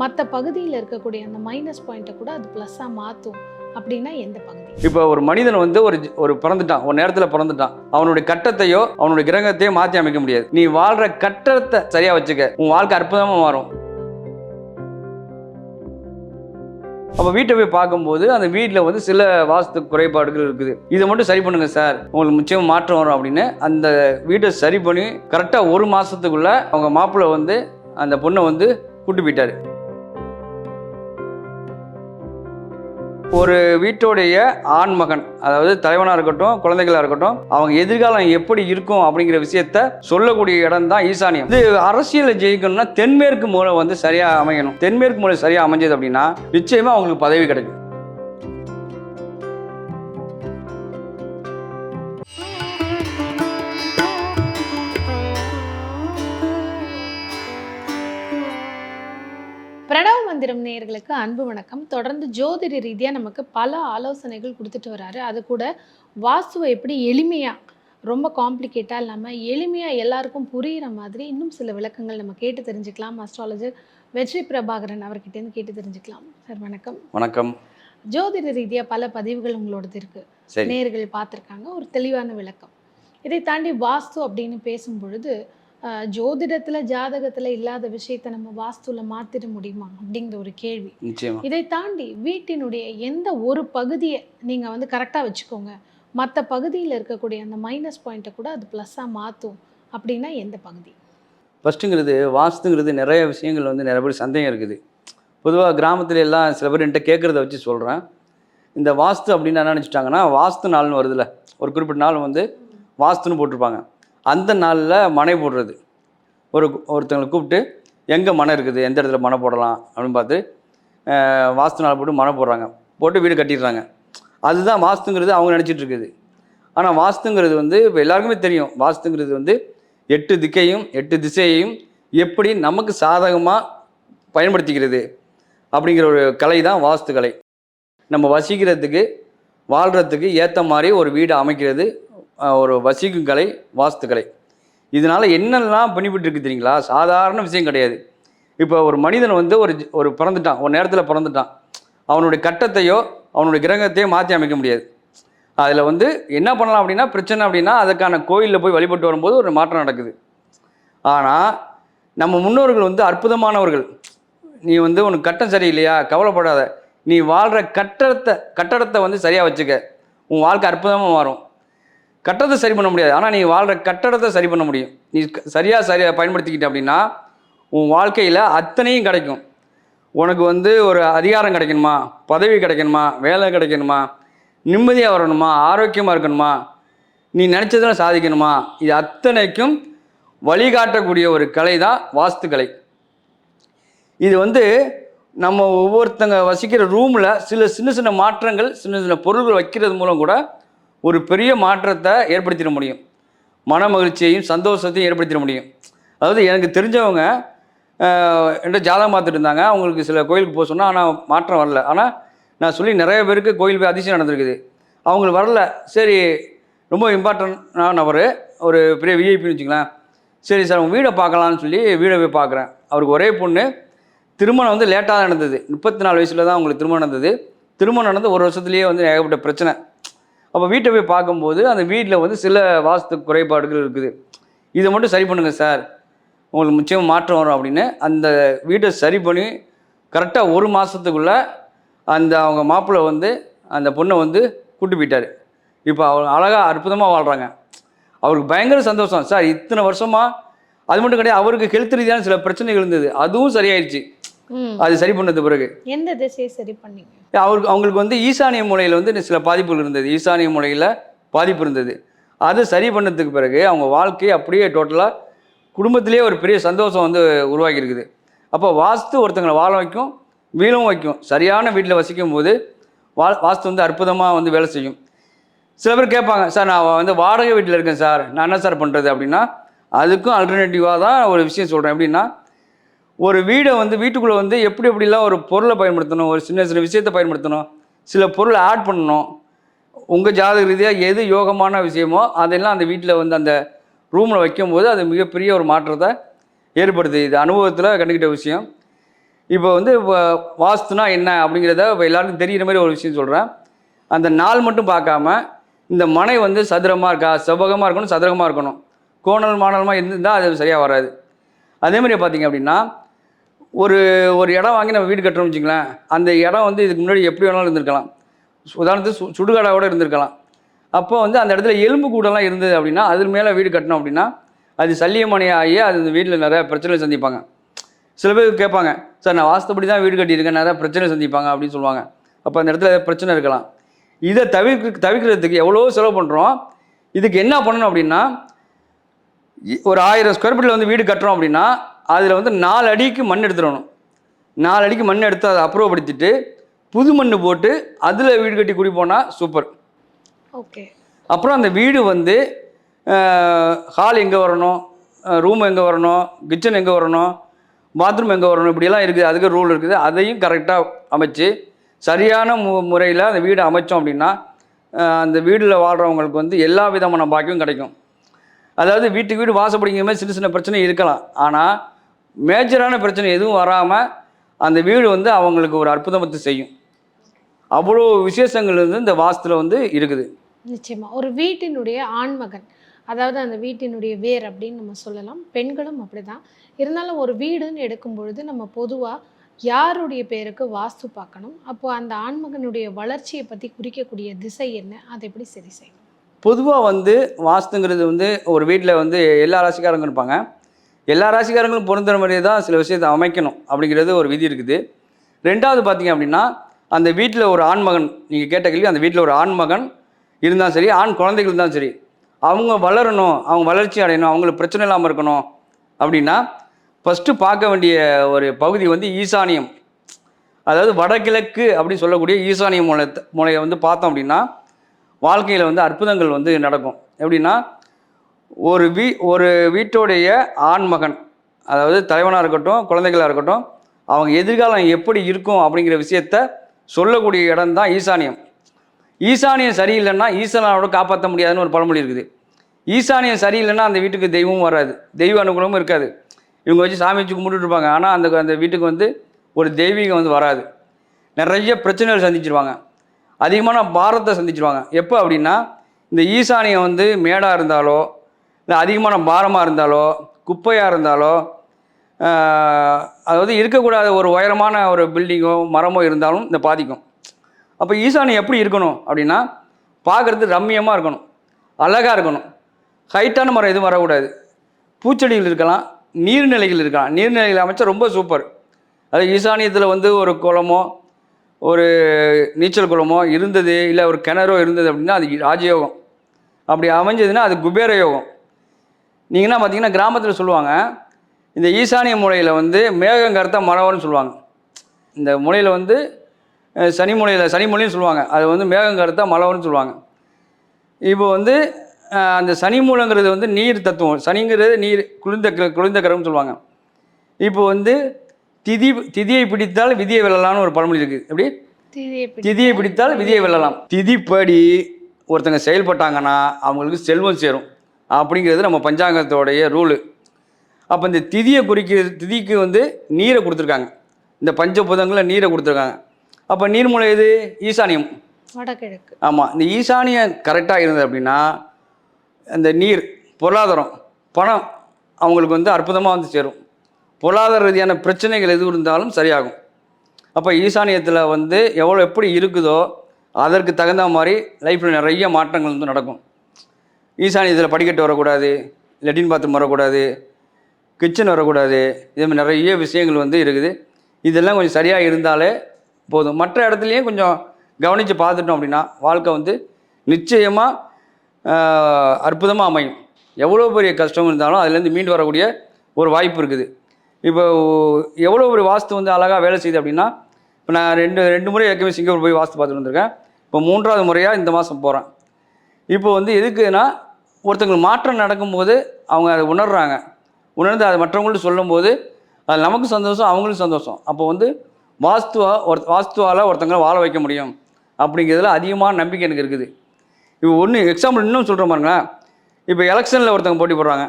மற்ற பகுதியில் இருக்கக்கூடிய அந்த மைனஸ் பாயிண்ட்டை கூட அது ப்ளஸ்ஸாக மாற்றும் அப்படின்னா எந்த பகுதி? இப்போ ஒரு மனிதன் வந்து ஒரு ஒரு பிறந்துட்டான் ஒரு நேரத்தில் பிறந்துட்டான். அவனுடைய கட்டத்தையோ அவனுடைய கிரகத்தையோ மாற்றி அமைக்க முடியாது. நீ வாழ்ற கட்டத்தை சரியாக வச்சுக்க. உன் வாழ்க்கை அற்புதமாக மாறும். அப்போ வீட்டை போய் பார்க்கும்போது அந்த வீட்டில் வந்து சில வாஸ்து குறைபாடுகள் இருக்குது. இதை மட்டும் சரி பண்ணுங்க சார் உங்களுக்கு நிச்சயம் மாற்றம் வரும் அப்படின்னு. அந்த வீட்டை சரி பண்ணி கரெக்டாக ஒரு மாதத்துக்குள்ளே அவங்க மாப்பிள்ளை வந்து அந்த பொண்ணை வந்து கூட்டு போயிட்டாரு. ஒரு வீட்டோடைய ஆண் மகன் அதாவது தலைவனாக இருக்கட்டும் குழந்தைகளாக இருக்கட்டும் அவங்க எதிர்காலம் எப்படி இருக்கும் அப்படிங்கிற விஷயத்த சொல்லக்கூடிய இடம் தான் ஈசானியம். இது அரசியலில் ஜெயிக்கணும்னா தென்மேற்கு மூலம் வந்து சரியாக அமையணும். தென்மேற்கு மூலம் சரியாக அமைஞ்சது அப்படின்னா நிச்சயமாக அவங்களுக்கு பதவி கிடைக்கும். மந்திரம் நேயர்களுக்கு அன்பு வணக்கம். தொடர்ந்து ஜோதிட ரீதியாக நமக்கு பல ஆலோசனைகள் கொடுத்துட்டு வராரு. அது கூட வாஸ்துவை எப்படி எளிமையாக ரொம்ப காம்ப்ளிகேட்டாக இல்லாமல் எளிமையாக எல்லாருக்கும் புரிகிற மாதிரி இன்னும் சில விளக்கங்கள் நம்ம கேட்டு தெரிஞ்சுக்கலாம். அஸ்ட்ராலஜர் வெற்றி பிரபாகரன் அவர்கிட்டேருந்து கேட்டு தெரிஞ்சுக்கலாம். சார் வணக்கம். வணக்கம். ஜோதிட ரீதியாக பல பதிவுகள் உங்களோடது இருக்கு. சரி. நேர்கள் பார்த்துருக்காங்க. ஒரு தெளிவான விளக்கம். இதை தாண்டி வாஸ்து அப்படின்னு பேசும் பொழுது அஹ், ஜோதிடத்துல ஜாதகத்துல இல்லாத விஷயத்தை நம்ம வாஸ்துல மாத்திட முடியுமா அப்படிங்கிற ஒரு கேள்வி. இதை தாண்டி வீட்டினுடைய எந்த ஒரு பகுதியை நீங்க வந்து கரெக்டா வச்சுக்கோங்க. மற்ற பகுதியில் இருக்கக்கூடிய அந்த மைனஸ் பாயிண்ட்டை கூட அது ப்ளஸ்ஸாக மாற்றும் அப்படின்னா எந்த பகுதி? ஃபஸ்ட்டுங்கிறது வாஸ்துங்கிறது நிறைய விஷயங்கள் வந்து நிறைய பேர் சந்தேகம் இருக்குது. பொதுவாக கிராமத்துல எல்லாம் சில பேர் என்கிட்ட கேட்குறத வச்சு சொல்கிறேன் இந்த வாஸ்து அப்படின்னு என்ன நினச்சிட்டாங்கன்னா வாஸ்து நாள்னு வருதுல்ல. ஒரு குறிப்பிட்ட நாள் வந்து வாஸ்துன்னு போட்டிருப்பாங்க. அந்த நாளில் மனை போடுறது. ஒரு ஒருத்தங்களை கூப்பிட்டு எங்கே மனை இருக்குது? எந்த இடத்துல மனை போடலாம்? அப்படின்னு பார்த்து வாஸ்து நாள் போட்டு மனை போடுறாங்க. போட்டு வீடு கட்டிடுறாங்க. அதுதான் வாஸ்துங்கிறது அவங்க நினச்சிட்டு இருக்குது. ஆனால் வாஸ்துங்கிறது வந்து இப்போ எல்லாருக்குமே தெரியும். வாஸ்துங்கிறது வந்து எட்டு திக்கையும் எட்டு திசையையும் எப்படி நமக்கு சாதகமாக பயன்படுத்திக்கிறது அப்படிங்கிற ஒரு கலை தான் வாஸ்து கலை. நம்ம வசிக்கிறதுக்கு வாழ்கிறதுக்கு ஏற்ற மாதிரி ஒரு வீடு அமைக்கிறது ஒரு வசிக்கும் கலை வாஸ்துக்கலை. இதனால் என்னெல்லாம் பண்ணிவிட்டு தெரியுங்களா? சாதாரண விஷயம் கிடையாது. இப்போ ஒரு மனிதன் வந்து ஒரு ஒரு பிறந்துட்டான் ஒரு நேரத்தில் பிறந்துட்டான். அவனுடைய கட்டத்தையோ அவனுடைய கிரகத்தையோ மாற்றி அமைக்க முடியாது. அதில் வந்து என்ன பண்ணலாம் அப்படின்னா பிரச்சனை அப்படின்னா அதுக்கான கோயிலில் போய் வழிபட்டு வரும்போது ஒரு மாற்றம் நடக்குது. ஆனால் நம்ம முன்னோர்கள் வந்து அற்புதமானவர்கள். நீ வந்து உனக்கு கட்டம் சரியில்லையா? கவலைப்படாத. நீ வாழ்கிற கட்டடத்தை கட்டடத்தை வந்து சரியாக வச்சுக்க. உன் வாழ்க்கை அற்புதமாக மாறும். கட்டத்தை சரி பண்ண முடியாது. ஆனால் நீ வாழ்கிற கட்டடத்தை சரி பண்ண முடியும். நீ சரியாக சரியாக பயன்படுத்திக்கிட்ட அப்படின்னா உன் வாழ்க்கையில் அத்தனையும் கிடைக்கும். உனக்கு வந்து ஒரு அதிகாரம் கிடைக்கணுமா? பதவி கிடைக்கணுமா? வேலை கிடைக்கணுமா? நிம்மதியாக வரணுமா? ஆரோக்கியமாக இருக்கணுமா? நீ நினச்சதெல்லாம் சாதிக்கணுமா? இது அத்தனைக்கும் வழிகாட்டக்கூடிய ஒரு கலை தான் வாஸ்து கலை இது வந்து நம்ம ஒவ்வொருத்தங்க வசிக்கிற ரூமில் சில சின்ன சின்ன மாற்றங்கள் சின்ன சின்ன பொருள்கள் வைக்கிறது மூலம் கூட ஒரு பெரிய மாற்றத்தை ஏற்படுத்திட முடியும். மன மகிழ்ச்சியையும் சந்தோஷத்தையும் ஏற்படுத்திட முடியும். அதாவது எனக்கு தெரிஞ்சவங்க என்கிட்ட ஜாதகம் பார்த்துட்டு இருந்தாங்க. அவங்களுக்கு சில கோயிலுக்கு போக சொன்னால் ஆனால் மாற்றம் வரல. ஆனால் நான் சொல்லி நிறைய பேருக்கு கோயில் போய் அதிசயம் நடந்திருக்குது. அவங்களுக்கு வரல. சரி ரொம்ப இம்பார்ட்டன்டான நபர் ஒரு பெரிய விஐபின்னு வச்சுக்கலாம் சரி சார் அவங்க வீடை பார்க்கலான்னு சொல்லி வீடை போய் பார்க்குறேன். அவருக்கு ஒரே பொண்ணு. திருமணம் வந்து லேட்டாக தான் நடந்தது. முப்பத்தி நாலு வயசில் தான் அவங்களுக்கு திருமணம் நடந்தது. திருமணம் நடந்து ஒரு வருஷத்துலேயே வந்து ஏகப்பட்ட பிரச்சனை. அப்போ வீட்டை போய் பார்க்கும்போது அந்த வீட்டில் வந்து சில வாஸ்து குறைபாடுகள் இருக்குது. இதை மட்டும் சரி பண்ணுங்கள் சார். உங்களுக்கு நிச்சயம் மாற்றம் வரும் அப்படின்னு அந்த வீட்டை சரி பண்ணி கரெக்டாக ஒரு மாதத்துக்குள்ளே அந்த அவங்க மாப்பிள்ளை வந்து அந்த பொண்ணை வந்து கூட்டு போயிட்டார். இப்போ அவங்க அழகாக அற்புதமாக வாழ்கிறாங்க அவருக்கு பயங்கர சந்தோஷம். சார் இத்தனை வருஷமாக அது மட்டும் கிடையாது அவருக்கு ஹெல்த் ரீதியான சில பிரச்சனைகள் இருந்தது. அதுவும் சரியாயிடுச்சு அது சரி பண்ணது பிறகு. எந்த திசையை சரி பண்ணீங்க? அவருக்கு அவங்களுக்கு வந்து ஈசானிய மூலையில் வந்து சில பாதிப்புகள் இருந்தது. ஈசானிய மூலையில் பாதிப்பு இருந்தது. அது சரி பண்ணதுக்கு பிறகு அவங்க வாழ்க்கையை அப்படியே டோட்டலாக குடும்பத்திலேயே ஒரு பெரிய சந்தோஷம் வந்து உருவாகி இருக்குது அப்போ வாஸ்து ஒருத்தங்களை வாழ வைக்கும் வீலும் வைக்கும். சரியான வீட்டில் வசிக்கும் போது வா வாஸ்து வந்து அற்புதமாக வந்து வேலை செய்யும். சில பேர் கேட்பாங்க சார் நான் வந்து வாடகை வீட்டில் இருக்கேன் சார். நான் என்ன சார் பண்ணுறது அப்படின்னா அதுக்கும் அல்டர்னேட்டிவாக தான் ஒரு விஷயம் சொல்கிறேன் எப்படின்னா ஒரு வீடை வந்து வீட்டுக்குள்ளே வந்து எப்படி எப்படிலாம் ஒரு பொருளை பயன்படுத்தணும் ஒரு சின்ன சின்ன விஷயத்தை பயன்படுத்தணும் சில பொருளை ஆட் பண்ணணும் உங்கள் ஜாதக ரீதியாக எது யோகமான விஷயமோ அதெல்லாம் அந்த வீட்டில் வந்து அந்த ரூமில் வைக்கும்போது அது மிகப்பெரிய ஒரு மாற்றத்தை ஏற்படுது இது அனுபவத்தில் கண்டுக்கிட்ட விஷயம். இப்போ வந்து இப்போ வாஸ்துனா என்ன அப்படிங்கிறத இப்போ எல்லாருக்கும் தெரிகிற மாதிரி ஒரு விஷயம் சொல்கிறேன் அந்த நாள் மட்டும் பார்க்காம இந்த மனை வந்து சதுரமாக இருக்கா செவ்வகமாக இருக்கணும் சதுரகமாக இருக்கணும். கோணல் மாணலமாக இருந்தால் அது சரியாக வராது. அதே மாதிரி பார்த்தீங்க அப்படின்னா ஒரு ஒரு இடம் வாங்கி நம்ம வீடு கட்டுறோம்னு வச்சுங்களேன் அந்த இடம் வந்து இதுக்கு முன்னாடி எப்படி வேணாலும் இருந்திருக்கலாம். உதாரணத்துக்கு சு சுடுகாடாக கூட இருந்திருக்கலாம். அப்போ வந்து அந்த இடத்துல எலும்பு கூடலாம் இருந்தது அப்படின்னா அது மேலே வீடு கட்டணும் அப்படின்னா அது சல்லியமணி ஆகி அது அந்த வீட்டில் நிறைய பிரச்சனை சந்திப்பாங்க. சில பேர் கேட்பாங்க சார் நான் வாஸ்தப்படி தான் வீடு கட்டியிருக்கேன் நிறைய பிரச்சனை சந்திப்பாங்க அப்படின்னு சொல்லுவாங்க. அப்போ அந்த இடத்துல பிரச்சனை இருக்கலாம். இதை தவிர்க்க தவிர்க்கிறதுக்கு எவ்வளோ செலவு பண்ணுறோம் இதுக்கு என்ன பண்ணணும் அப்படின்னா இ- ஒரு ஆயிரம் ஸ்கொயர் ஃபீட்டில் வந்து வீடு கட்டுறோம் அப்படின்னா அதில் வந்து நாலு அடிக்கு மண் எடுத்துடணும். நாலு அடிக்கு மண் எடுத்து அதை அப்ரூவ் படுத்திட்டு புது மண் போட்டு அதில் வீடு கட்டி குடி போனால் சூப்பர் ஓகே அப்புறம் அந்த வீடு வந்து ஹால் எங்கே வரணும் ரூம் எங்கே வரணும் கிச்சன் எங்கே வரணும் பாத்ரூம் எங்கே வரணும் இப்படியெல்லாம் இருக்குது. அதுக்கு ரூல் இருக்குது. அதையும் கரெக்டாக அமைச்சு சரியான மு முறையில் அந்த வீடு அமைச்சோம் அப்படின்னா அந்த வீட்டில் வாழ்கிறவங்களுக்கு வந்து எல்லா விதமான பாக்கியம் கிடைக்கும். அதாவது வீட்டுக்கு வீடு வாசப்படிங்கிற மாதிரி சின்ன சின்ன பிரச்சனை இருக்கலாம். ஆனால் மேஜரான பிரச்சனை எதுவும் வராமல் அந்த வீடு வந்து அவங்களுக்கு ஒரு அற்புதமத்தை செய்யும். அவ்வளோ விசேஷங்கள் வந்து இந்த வாஸ்துல வந்து இருக்குது. நிச்சயமா. ஒரு வீட்டினுடைய ஆண்மகன் அதாவது அந்த வீட்டினுடைய வேர் அப்படின்னு நம்ம சொல்லலாம் பெண்களும் அப்படிதான். இருந்தாலும் ஒரு வீடுன்னு எடுக்கும் பொழுது நம்ம பொதுவா யாருடைய பேருக்கு வாஸ்து பார்க்கணும்? அப்போ அந்த ஆண்மகனுடைய வளர்ச்சியை பத்தி குறிக்கக்கூடிய திசை என்ன? அதை எப்படி சரி செய்யணும்? பொதுவாக வந்து வாஸ்துங்கிறது வந்து ஒரு வீட்டில் வந்து எல்லா ராசிக்காரங்களும் இருப்பாங்க. எல்லா ராசிக்காரங்களும் பொருந்துற மாதிரியே தான் சில விஷயத்தை அமைக்கணும் அப்படிங்கிறது ஒரு விதி இருக்குது. ரெண்டாவது பார்த்தீங்க அப்படின்னா அந்த வீட்டில் ஒரு ஆண்மகன் நீங்கள் கேட்ட கேள்வி அந்த வீட்டில் ஒரு ஆண்மகன் இருந்தாலும் சரி ஆண் குழந்தைகள் இருந்தாலும் சரி அவங்க வளரணும் அவங்க வளர்ச்சி அடையணும் அவங்களுக்கு பிரச்சனை இல்லாமல் இருக்கணும் அப்படின்னா ஃபஸ்ட்டு பார்க்க வேண்டிய ஒரு பகுதி வந்து ஈசானியம். அதாவது வடகிழக்கு அப்படின்னு சொல்லக்கூடிய ஈசானிய மூலத்தை மூலையை வந்து பார்த்தோம் அப்படின்னா வாழ்க்கையில் வந்து அற்புதங்கள் வந்து நடக்கும். எப்படின்னா ஒரு வீ ஒரு வீட்டோடைய ஆண்மகன் அதாவது தலைவனாக இருக்கட்டும் குழந்தைகளாக இருக்கட்டும் அவங்க எதிர்காலம் எப்படி இருக்கும் அப்படிங்கிற விஷயத்த சொல்லக்கூடிய இடம் தான் ஈசானியம். ஈசானியம் சரியில்லைன்னா ஈசனாவோட காப்பாற்ற முடியாதுன்னு ஒரு பழமொழி இருக்குது. ஈசானியம் சரியில்லைன்னா அந்த வீட்டுக்கு தெய்வமும் வராது. தெய்வ அனுகூலமும் இருக்காது. இவங்க வச்சு சாமி வச்சு கும்பிட்டுட்டு இருப்பாங்க. ஆனால் அந்த அந்த வீட்டுக்கு வந்து ஒரு தெய்வீகம் வந்து வராது. நிறைய பிரச்சனைகள் சந்திச்சிருவாங்க. அதிகமான பாரத்தை சந்திச்சிருவாங்க. எப்போ அப்படின்னா இந்த ஈசானியம் வந்து மேடாக இருந்தாலோ இல்லை அதிகமான பாரமாக இருந்தாலோ குப்பையாக இருந்தாலோ அதாவது இருக்கக்கூடாத ஒரு உயரமான ஒரு பில்டிங்கோ மரமோ இருந்தாலும் இந்த பாதிக்கும். அப்போ ஈசானியம் எப்படி இருக்கணும் அப்படின்னா பார்க்குறது ரம்மியமாக இருக்கணும். அழகாக இருக்கணும். ஹைட்டான மரம் எதுவும் வரக்கூடாது. பூச்செடிகள் இருக்கலாம் நீர்நிலைகள் இருக்கலாம். நீர்நிலைகள் அமைச்சா ரொம்ப சூப்பர் அது ஈசானியத்தில் வந்து ஒரு குளமோ ஒரு நீச்சல் குளமோ இருந்தது இல்லை ஒரு கிணறோ இருந்தது அப்படின்னா அது ராஜயோகம். அப்படி அமைஞ்சதுன்னா அது குபேர யோகம். நீங்கன்னா பார்த்தீங்கன்னா கிராமத்தில் சொல்லுவாங்க இந்த ஈசானிய மூலையில் வந்து மேகம் கருத்த மரம்னு சொல்லுவாங்க. இந்த மூலையில் வந்து சனி மூலையில் சனி மூலையும் சொல்லுவாங்க. அது வந்து மேகம் கருத்த மலவன்னு சொல்லுவாங்க. இப்போ வந்து அந்த சனி மூலங்கிறது வந்து நீர் தத்துவம். சனிங்கிறது நீர் குளிர்ந்த க- குளிர்ந்த கரம்னு சொல்லுவாங்க. இப்போ வந்து திதி திதியை பிடித்தால் விதியை வெல்லலாம்னு ஒரு பழமொழி இருக்குது எப்படி? திதியை பிடி- திதியை பிடித்தால் விதியை வெல்லலாம். திதிப்படி ஒருத்தங்க செயல்பட்டாங்கன்னா அவங்களுக்கு செல்வம் சேரும். அப்படிங்கிறது நம்ம பஞ்சாங்கத்தோடைய ரூலு அப்போ இந்த திதியை குறிக்கிறது திதிக்கு வந்து நீரை கொடுத்துருக்காங்க. இந்த பஞ்சபூதங்களில் நீரை கொடுத்துருக்காங்க. அப்போ நீர்மூலை எது? ஈசானியம். வடகிழக்கு. ஆமாம் இந்த ஈசானியம் கரெக்டாக இருந்தது அப்படின்னா அந்த நீர் பொருளாதாரம் பணம் அவங்களுக்கு வந்து அற்புதமாக வந்து சேரும். பொருளாதார ரீதியான பிரச்சனைகள் எது இருந்தாலும் சரியாகும். அப்போ ஈசானியத்தில் வந்து எவ்வளோ எப்படி இருக்குதோ அதற்கு தகுந்த மாதிரி லைஃப்பில் நிறைய மாற்றங்கள் வந்து நடக்கும். ஈசானியத்தில் படிக்கட்டு வரக்கூடாது லெட்டின் பாத்ரூம் வரக்கூடாது கிச்சன் வரக்கூடாது. இதே மாதிரி நிறைய விஷயங்கள் வந்து இருக்குது. இதெல்லாம் கொஞ்சம் சரியாக இருந்தாலே போதும். மற்ற இடத்துலையும் கொஞ்சம் கவனித்து பார்த்துட்டோம் அப்படின்னா வாழ்க்கை வந்து நிச்சயமாக அற்புதமாக அமையும். எவ்வளோ பெரிய கஷ்டம் இருந்தாலும் அதுலேருந்து மீண்டு வரக்கூடிய ஒரு வாய்ப்பு இருக்குது. இப்போ எவ்வளோ ஒரு வாஸ்து வந்து அழகாக வேலை செய்யுது அப்படின்னா இப்போ நான் ரெண்டு ரெண்டு முறை ஏற்கனவே சிங்கப்பூர் போய் வாஸ்து பார்த்துட்டு வந்திருக்கேன். இப்போ மூன்றாவது முறையாக இந்த மாதம் போகிறேன். இப்போ வந்து எதுக்குன்னா ஒருத்தங்களுக்கு மாற்றம் நடக்கும்போது அவங்க அதை உணர்றாங்க. உணர்ந்து அதை மற்றவங்கள்ட்ட சொல்லும்போது அது நமக்கு சந்தோஷம் அவங்களுக்கும் சந்தோஷம். அப்போ வந்து வாஸ்துவா ஒரு வாஸ்துவால் ஒருத்தங்களை வாழ வைக்க முடியும். அப்படிங்கிறதுல அதிகமான நம்பிக்கை எனக்கு இருக்குது. இப்போ ஒன்று எக்ஸாம்பிள் இன்னும் சொல்கிற பாருங்களேன். இப்போ எலெக்ஷனில் ஒருத்தங்க போட்டி போடுறாங்க.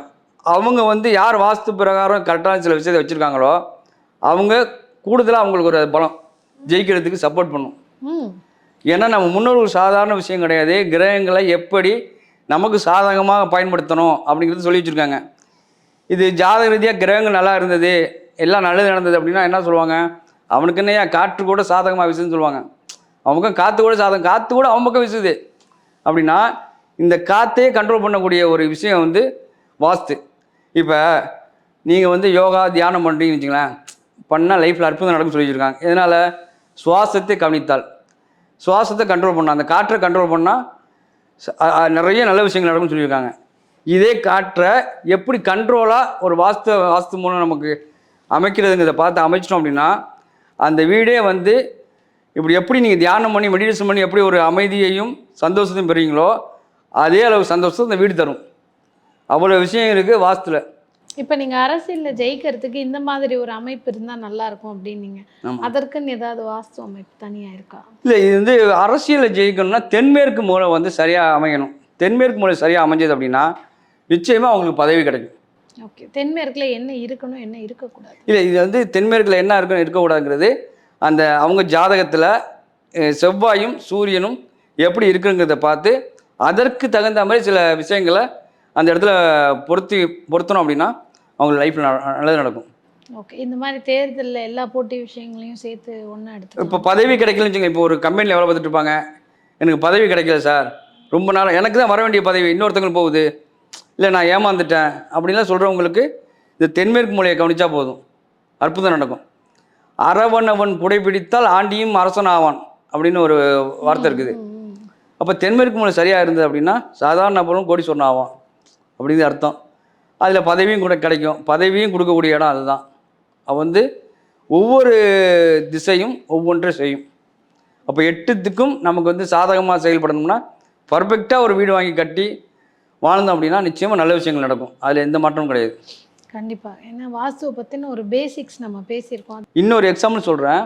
அவங்க வந்து யார் வாஸ்து பிரகாரம் கரெக்டான சில விஷயத்தை வச்சுருக்காங்களோ அவங்க கூடுதலாக அவங்களுக்கு ஒரு பலம் ஜெயிக்கிறதுக்கு சப்போர்ட் பண்ணும். ஏன்னா நம்ம முன்னோர்கள் சாதாரண விஷயம் கிடையாது. கிரகங்களை எப்படி நமக்கு சாதகமாக பயன்படுத்தணும் அப்படிங்கிறது சொல்லி வச்சுருக்காங்க. இது ஜாதக ரீதியாக கிரகங்கள் நல்லா இருந்தது எல்லாம் நல்லது நடந்தது அப்படின்னா என்ன சொல்லுவாங்க? அவனுக்கு என்னையா காற்று கூட சாதகமாக வீசுதுன்னு சொல்லுவாங்க. அவன் பக்கம் காற்று கூட சாதகம் காற்று கூட அவன் பக்கம் வீசுது. அப்படின்னா இந்த காற்றையே கண்ட்ரோல் பண்ணக்கூடிய ஒரு விஷயம் வந்து வாஸ்து. இப்போ நீங்கள் வந்து யோகா தியானம் பண்ணுறீங்கன்னு வச்சுங்களேன் பண்ணால் லைஃப்பில் அற்புதம் நடக்கும் சொல்லி வச்சுருக்காங்க. இதனால் சுவாசத்தை கவனித்தால் சுவாசத்தை கண்ட்ரோல் பண்ணால் அந்த காற்றை கண்ட்ரோல் பண்ணால் நிறைய நல்ல விஷயங்கள் நடக்கும்னு சொல்லியிருக்காங்க. இதே காற்றை எப்படி கண்ட்ரோலாக ஒரு வாஸ்து வாஸ்து மூலம் நமக்கு அமைக்கிறதுங்கிறத பார்த்து அமைச்சிட்டோம் அப்படின்னா அந்த வீடே வந்து இப்படி எப்படி நீங்கள் தியானம் பண்ணி மெடிடேஷன் பண்ணி எப்படி ஒரு அமைதியையும் சந்தோஷத்தையும் பெறுவீங்களோ அதே அளவு சந்தோஷத்தை இந்த வீடு தரும். அவ்வளோ விஷயம் இருக்குது வாஸ்துவில் இப்போ நீங்க அரசியல்ல ஜெயிக்கிறதுக்கு இந்த மாதிரி ஒரு அமைப்பு இருந்தா நல்லா இருக்கும் அப்படின்னீங்க. அதற்குன்னு ஏதாவது வாஸ்து அமைப்பு தனியா இருக்கா? இல்லை இது வந்து அரசியலில் ஜெயிக்கணும்னா தென்மேற்கு மூலை வந்து சரியாக அமையணும். தென்மேற்கு மூலை சரியாக அமைஞ்சது அப்படின்னா நிச்சயமாக அவங்களுக்கு பதவி கிடைக்கும். ஓகே. தென்மேற்குல என்ன இருக்கணும் என்ன இருக்கக்கூடாது? இல்லை இது வந்து தென்மேற்கில் என்ன இருக்கணும் இருக்கக்கூடாதுங்கிறது அந்த அவங்க ஜாதகத்தில் செவ்வாயும் சூரியனும் எப்படி இருக்குங்கிறத பார்த்து அதற்கு தகுந்த மாதிரி சில விஷயங்களை அந்த இடத்துல பொருத்தி பொருத்தணும் அப்படின்னா அவங்க லைஃப்பில் நல்லது நடக்கும். ஓகே இந்த மாதிரி தேர்தல்ல எல்லா போட்டி விஷயங்களையும் சேர்த்து ஒண்ணா எடுத்து இப்போ பதவி கிடைக்கலன்னு வச்சுங்க இப்போ ஒரு கம்பெனியில் எவ்வளோ பார்த்துட்டு இருப்பாங்க. எனக்கு பதவி கிடைக்கல சார் ரொம்ப நாள் எனக்கு தான் வர வேண்டிய பதவி. இன்னொருத்தங்களுக்கு போகுது. இல்லை நான் ஏமாந்துட்டேன். அப்படின்லாம் சொல்கிறவங்களுக்கு இந்த தென்மேற்கு மூலையை கவனிச்சா போதும். அற்புதம் நடக்கும். அரவணவன் குடைபிடித்தால் ஆண்டியும் அரசன் ஆவான் அப்படின்னு ஒரு வார்த்தை இருக்குது. அப்போ தென்மேற்கு மூலை சரியாக இருந்தது அப்படின்னா சாதாரண நபரும் கோடீஸ்வரன் ஆவான். அப்படிங்கிற அர்த்தம். அதில் பதவியும் கூட கிடைக்கும். பதவியும் கொடுக்கக்கூடிய இடம் அதுதான். அவன் வந்து ஒவ்வொரு திசையும் ஒவ்வொன்றை செய்யும். அப்போ எட்டு திக்கும் நமக்கு வந்து சாதகமாக செயல்படணும்னா பர்ஃபெக்டாக ஒரு வீடு வாங்கி கட்டி வாழ்ந்தோம் அப்படின்னா நிச்சயமாக நல்ல விஷயங்கள் நடக்கும். அதில் எந்த மாற்றமும் கிடையாது. கண்டிப்பா. ஏன்னா வாஸ்துவை பத்தின ஒரு பேசிக்ஸ் நம்ம பேசியிருக்கோம். இன்னொரு எக்ஸாம்பிள் சொல்கிறேன்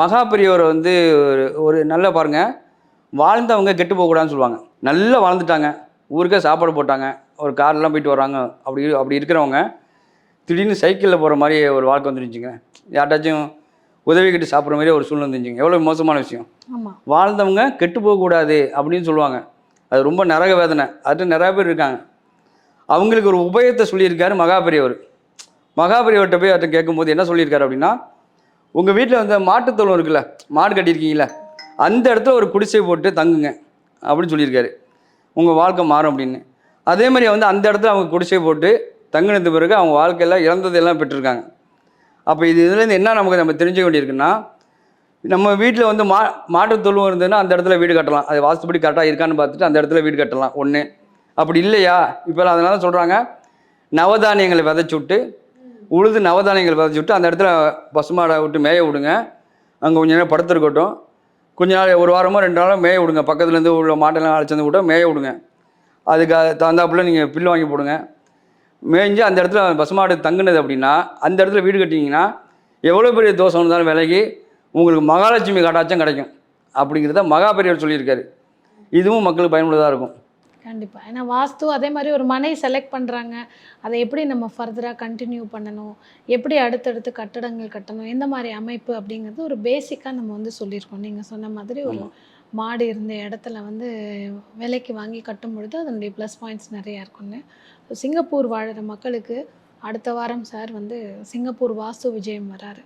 மகா பெரியவரை வந்து ஒரு ஒரு நல்ல பாருங்கள் வாழ்ந்தவங்க கெட்டு போகக்கூடாதுன்னு சொல்லுவாங்க. நல்லா வாழ்ந்துட்டாங்க. ஊருக்கே சாப்பாடு போட்டாங்க. ஒரு கார்லாம் போயிட்டு வராங்க அப்படி அப்படி இருக்கிறவங்க திடீர்னு சைக்கிளில் போகிற மாதிரி ஒரு வாழ்க்கை வந்துருந்துச்சுங்க யார்ட்டாச்சும் உதவி கட்டி சாப்பிட்ற மாதிரி ஒரு சூழ்நிலை வந்துருந்துச்சுங்க எவ்வளோ மோசமான விஷயம். வாழ்ந்தவங்க கெட்டு போகக்கூடாது அப்படின்னு சொல்லுவாங்க. அது ரொம்ப நரக வேதனை. அது நிறைய பேர் இருக்காங்க. அவங்களுக்கு ஒரு உபயத்தை சொல்லியிருக்காரு மகாபெரியவர் மகாபெரியவர்கிட்ட போய் அவர்கிட்ட கேட்கும்போது என்ன சொல்லியிருக்காரு அப்படின்னா உங்கள் வீட்டில் வந்து மாட்டுத்தோளம் இருக்குல்ல மாடு கட்டியிருக்கீங்களா அந்த இடத்துல ஒரு குடிசை போட்டு தங்குங்க அப்படின்னு சொல்லியிருக்காரு. உங்கள் வாழ்க்கை மாறும் அப்படின்னு. அதே மாதிரி வந்து அந்த இடத்துல அவங்க குடிசை போட்டு தங்கினது பிறகு அவங்க வாழ்க்கையில் இழந்ததெல்லாம் பெற்றிருக்காங்க. அப்போ இது இதுலேருந்து என்ன நமக்கு நம்ம தெரிஞ்சுக்க வேண்டியிருக்குன்னா நம்ம வீட்டில் வந்து மா மாட்டுத் தொழுவம் இருந்ததுன்னா அந்த இடத்துல வீடு கட்டலாம். அது வாஸ்துப்படி கரெக்டாக இருக்கான்னு பார்த்துட்டு அந்த இடத்துல வீடு கட்டலாம். ஒன்று அப்படி இல்லையா? இப்போலாம் அதனால சொல்கிறாங்க நவதானியங்களை விதைச்சி விட்டு உழுது நவதானியங்கள் விதைச்சி விட்டு அந்த இடத்துல பசுமாடை விட்டு மேய விடுங்க. அங்கே கொஞ்ச நேரம் படுத்துருக்கட்டும். கொஞ்ச நாள் ஒரு வாரமோ ரெண்டு நாளோ மேய விடுங்க. பக்கத்துலேருந்து உள்ள மாட்டெல்லாம் அழைச்சி வந்து கூட மேய விடுங்க. அதுக்கு அது தகுந்தாப்புல நீங்கள் பில்லு வாங்கி போடுங்க. மேய்ஞ்சு அந்த இடத்துல பசுமாடு தங்குனது அப்படின்னா அந்த இடத்துல வீடு கட்டிங்கன்னா எவ்வளோ பெரிய தோசை இருந்தாலும் விலகி உங்களுக்கு மகாலட்சுமி கடாச்சம் கிடைக்கும். அப்படிங்கிறத மகா பெரியவர் சொல்லியிருக்காரு. இதுவும் மக்களுக்கு பயனுள்ளதாக இருக்கும். கண்டிப்பா. ஏன்னா வாஸ்து அதே மாதிரி ஒரு மனை செலக்ட் பண்றாங்க. அதை எப்படி நம்ம ஃபர்தரா கண்டினியூ பண்ணணும்? எப்படி அடுத்தடுத்து கட்டடங்கள் கட்டணும்? எந்த மாதிரி அமைப்பு அப்படிங்கிறது ஒரு பேசிக்கா நம்ம வந்து சொல்லியிருக்கோம். நீங்க சொன்ன மாதிரி ஒரு மாடு இருந்த இடத்துல வந்து விலைக்கு வாங்கி கட்டும் பொழுது அதனுடைய ப்ளஸ் பாயிண்ட்ஸ் நிறையா இருக்கும்னு. So, சிங்கப்பூர் வாழுற மக்களுக்கு அடுத்த வாரம் சார் வந்து சிங்கப்பூர் வாஸ்து விஜயம் வராரு.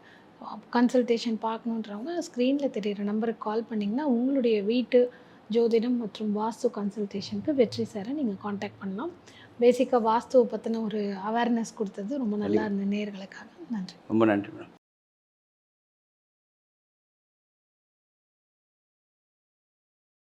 கன்சல்டேஷன் பார்க்கணுன்றவங்க ஸ்க்ரீனில் தெரியிற நம்பருக்கு கால் பண்ணிங்கன்னா உங்களுடைய வீட்டு ஜோதிடம் மற்றும் வாஸ்து கன்சல்டேஷனுக்கு வெற்றி சாரை நீங்கள் காண்டாக்ட் பண்ணலாம். பேசிக்காக வாஸ்துவை பற்றின ஒரு அவேர்னஸ் கொடுத்தது ரொம்ப நல்லா இருந்த நேர்களுக்காக. நன்றி. ரொம்ப நன்றி மேடம்